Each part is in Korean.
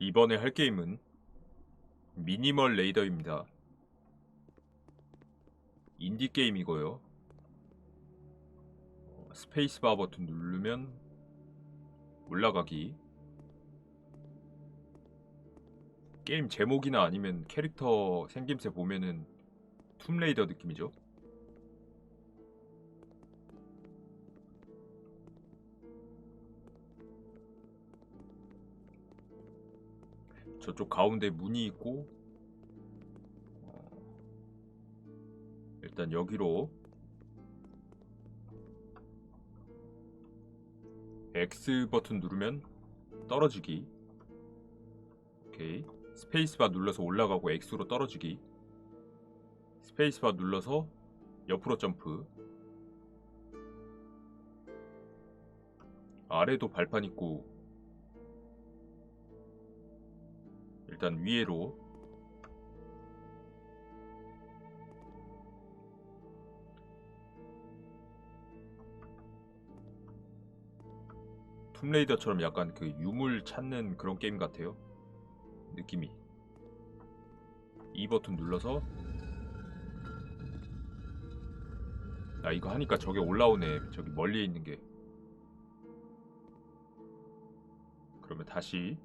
이번에 할 게임은 미니멀 레이더입니다. 인디 게임이고요. 어, 스페이스바 버튼 누르면 올라가기. 게임 제목이나 아니면 캐릭터 생김새 보면은 툼레이더 느낌이죠. 저쪽 가운데 문이 있고 어, 일단 여기로 X 버튼 누르면 떨어지기. 오케이. 스페이스바 눌러서 올라가고 X로 떨어지기. 스페이스바 눌러서 옆으로 점프. 아래도 발판 있고 일단 위에로 툼레이더처럼 약간 그 유물 찾는 그런 게임 같아요. 느낌이. 이 버튼 눌러서 아 이거 하니까 저게 올라오네. 저기 멀리에 있는 게. 그러면 다시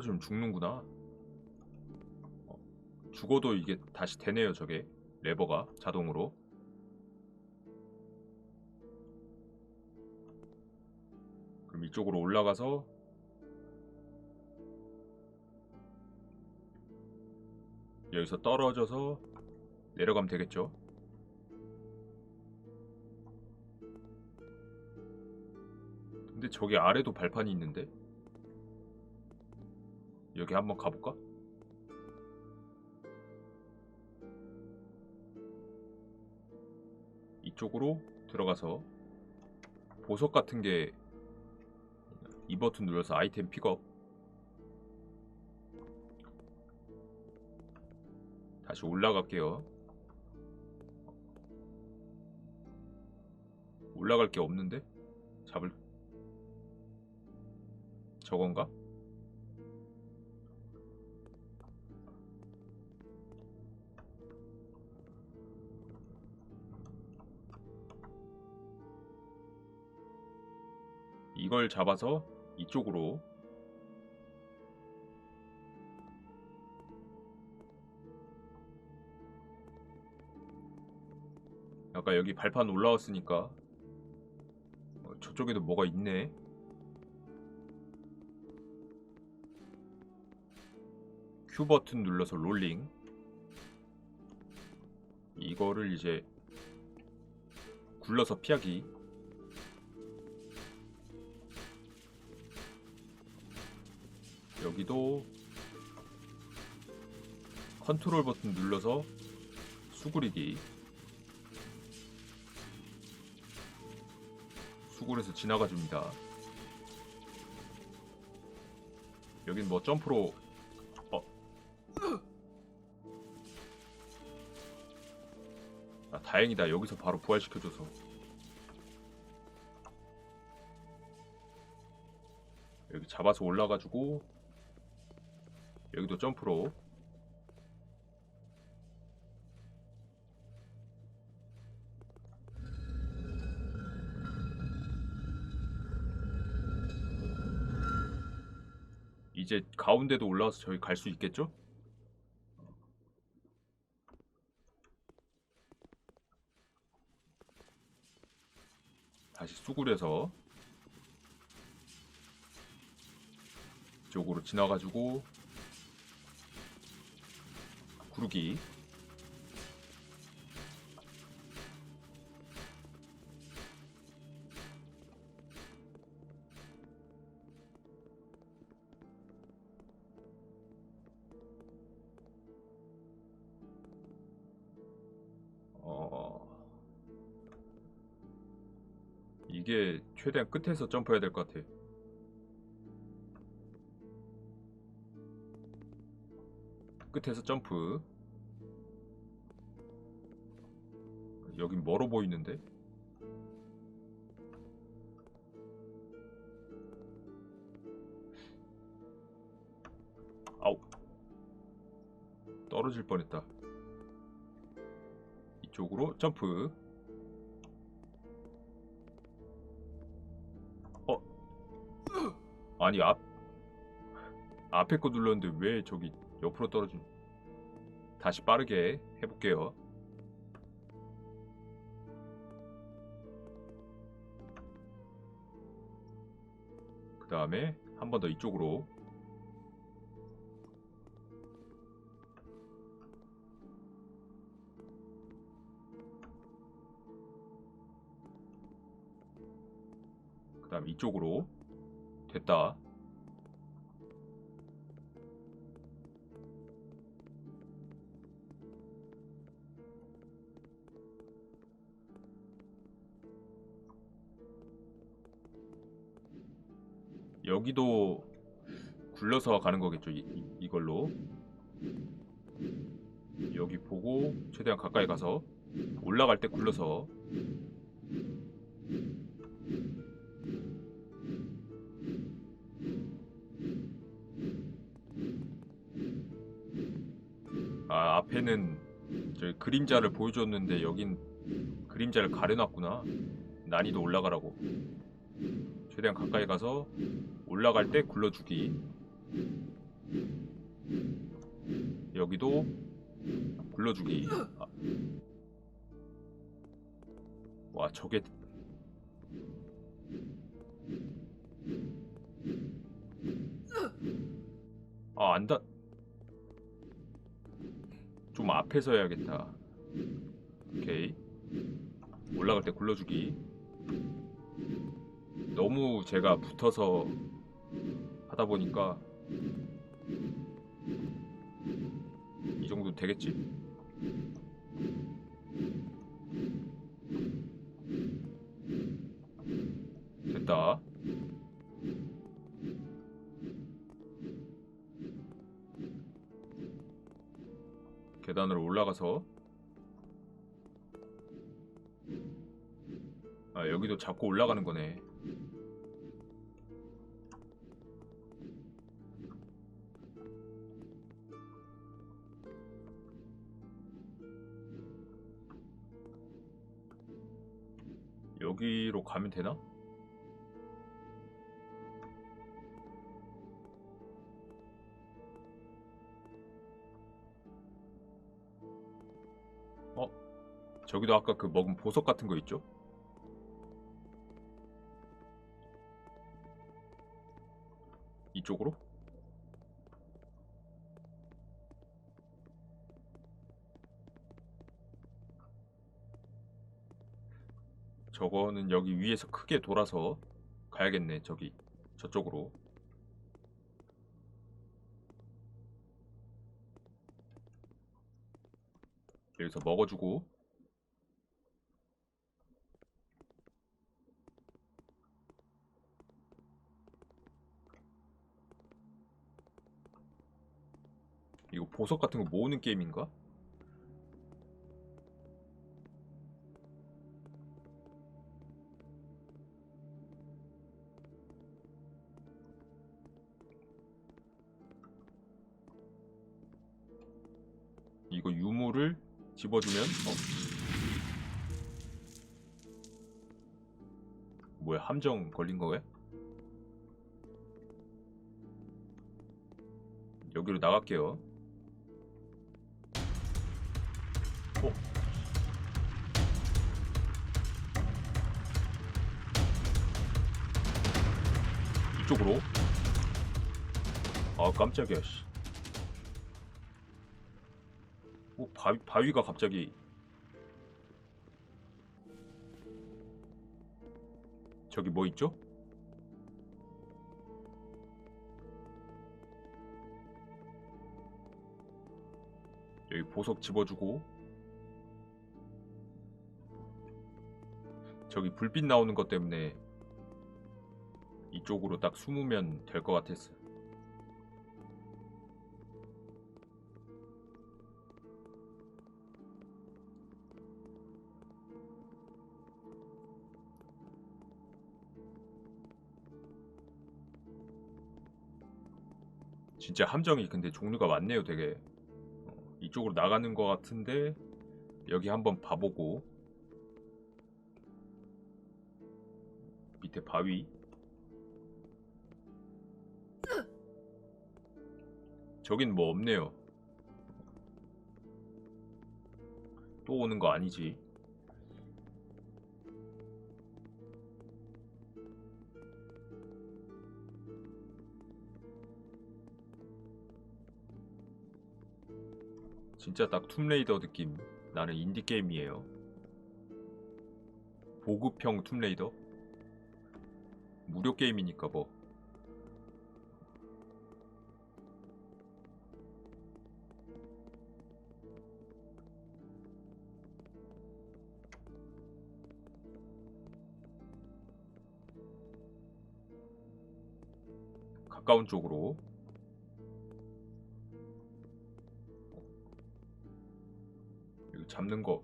떨어지면 죽는구나. 어, 죽어도 이게 다시 되네요, 저게. 레버가 자동으로. 그럼 이쪽으로 올라가서 여기서 떨어져서 내려가면 되겠죠. 근데 저기 아래도 발판이 있는데 여기 한번 가볼까? 이쪽으로 들어가서 보석 같은 게 이 버튼 눌러서 아이템 픽업 다시 올라갈게요 올라갈 게 없는데? 잡을 저건가? 이걸 잡아서 이쪽으로. 아까 여기 발판 올라왔으니까. 어, 저쪽에도 뭐가 있네. Q 버튼 눌러서 롤링. 이거를 이제 굴러서 피하기 여기도 컨트롤 버튼 눌러서 수그리기. 수굴에서 지나가 줍니다. 여긴 뭐 점프로 어. 아 다행이다. 여기서 바로 부활시켜줘서. 여기 잡아서 올라가지고 여기도 점프로 이제 가운데도 올라와서 저희 갈 수 있겠죠? 다시 수굴해서 이쪽으로 지나가지고 구르기 어 이게 최대한 끝에서 점프해야 될 것 같아. 끝에서 점프. 여긴 멀어 보이는데? 아우. 떨어질 뻔했다. 이쪽으로 점프. 어? 아니 앞? 앞에 거 눌렀는데 왜 저기 옆으로 떨어진? 다시 빠르게 해볼게요. 그 다음에 한 번 더 이쪽으로 그 다음 이쪽으로 됐다 여기도 굴려서 가는 거겠죠 이, 이- 이걸로. 여기 보고 최대한 가까이 가서 올라갈 때 굴려서. 아 앞에는 저 그림자를 보여줬는데 여긴 그림자를 가려놨구나. 난이도 올라가라고 최대한 가까이 가서 올라갈 때 굴러주기. 여기도 굴러주기. 아. 와 저게. 아 안다 좀 앞에서 해야겠다. 오케이. 올라갈 때 굴러주기 너무 제가 붙어서 하다 보니까 이 정도 되겠지. 됐다. 계단으로 올라가서 아 여기도 잡고 올라가는 거네. 여기로 가면 되나? 어? 저기도 아까 그 먹은 보석 같은 거 있죠? 이쪽으로? 저거는 여기 위에서 크게 돌아서 가야겠네. 저기 저쪽으로. 여기서 먹어주고 이거 보석 같은 거 모으는 게임인가? 이거 유물을 집어주면 어? 뭐야 함정 걸린 거야? 여기로 나갈게요. 어? 이쪽으로? 아 깜짝이야 씨. 어, 바위, 바위가 갑자기 저기 뭐 있죠? 여기 보석 집어주고 저기 불빛 나오는 것 때문에 이쪽으로 딱 숨으면 될 것 같았어. 진짜 함정이 근데 종류가 많네요, 되게. 어, 이 이쪽으로 나가는 것 같은데 여기 한번 봐보고. 밑에 바위. 저긴 뭐 없네요. 또 오는 거 아니지 진짜 딱 툼레이더 느낌 나는 인디게임이에요. 보급형 툼레이더? 무료 게임이니까 뭐. 가까운 쪽으로 잡는 거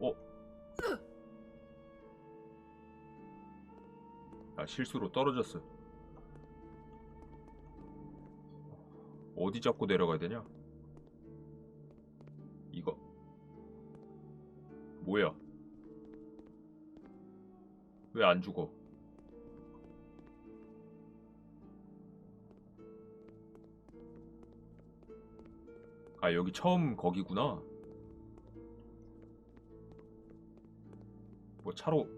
어? 아 실수로 떨어졌어 어디 잡고 내려가야 되냐? 이거 뭐야? 왜 안 죽어? 아 여기 처음 거기구나. 뭐 차로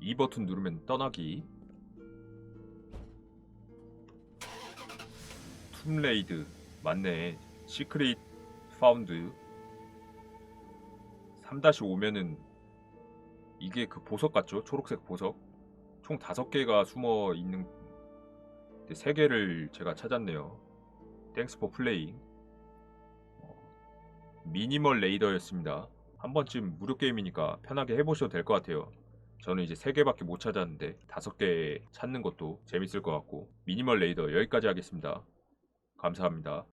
이 버튼 누르면 떠나기. 툼레이드 맞네. 시크릿 파운드 3-5면은 이게 그 보석 같죠? 초록색 보석. 총 5개가 숨어 있는 3개를 제가 찾았네요. 땡스 포 플레이. 어, 미니멀 레이더였습니다. 한 번쯤 무료 게임이니까 편하게 해보셔도 될 것 같아요. 저는 이제 3개밖에 못 찾았는데 5개 찾는 것도 재밌을 것 같고 미니멀 레이더 여기까지 하겠습니다. 감사합니다.